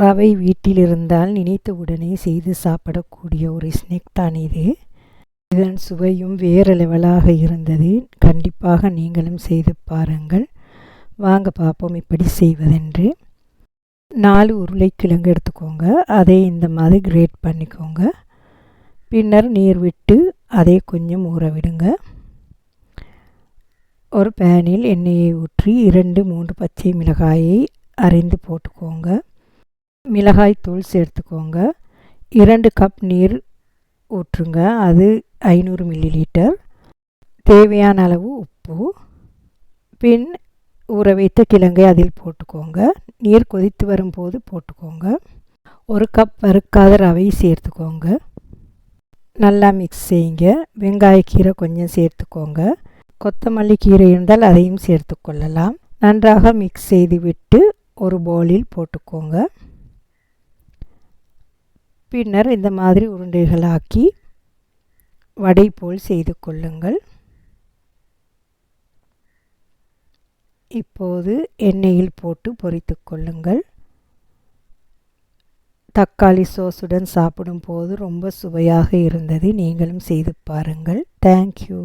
ரவை வீட்டில் இருந்தால் நினைத்த உடனே செய்து சாப்பிடக்கூடிய ஒரு ஸ்நாக் தான் இது. இதன் சுவையும் வேறு லெவலாக இருந்தது. கண்டிப்பாக நீங்களும் செய்து பாருங்கள். வாங்க பார்ப்போம் இப்படி செய்வதென்று. நாலு உருளைக்கிழங்கு எடுத்துக்கோங்க. அதை இந்த மாதிரி கிரேட் பண்ணிக்கோங்க. பின்னர் நீர் விட்டு அதை கொஞ்சம் ஊற விடுங்க. ஒரு பேனில் எண்ணெயை ஊற்றி இரண்டு மூன்று பச்சை மிளகாயை அரைந்து போட்டுக்கோங்க. மிளகாய் தூள் சேர்த்துக்கோங்க. இரண்டு கப் நீர் ஊற்றுங்க. அது ஐநூறு மில்லி லிட்டர் தேவையான அளவு உப்பு. பின் ஊற வைத்த கிழங்கை அதில் போட்டுக்கோங்க. நீர் கொதித்து வரும்போது போட்டுக்கோங்க. ஒரு கப் வறுக்காத ரவை சேர்த்துக்கோங்க. நல்லா மிக்ஸ் செய்யுங்க. வெங்காயக்கீரை கொஞ்சம் சேர்த்துக்கோங்க. கொத்தமல்லி கீரை இருந்தால் அதையும் சேர்த்துக்கொள்ளலாம் நன்றாக மிக்ஸ் செய்து விட்டு ஒரு பவுலில் போட்டுக்கோங்க. பின்னர் இந்த மாதிரி உருண்டைகளாக்கி வடை போல் செய்து கொள்ளுங்கள். இப்போது எண்ணெயில் போட்டு பொறித்து கொள்ளுங்கள். தக்காளி சோஸுடன் சாப்பிடும்போது ரொம்ப சுவையாக இருந்தது நீங்களும் செய்து பாருங்கள். தேங்க்யூ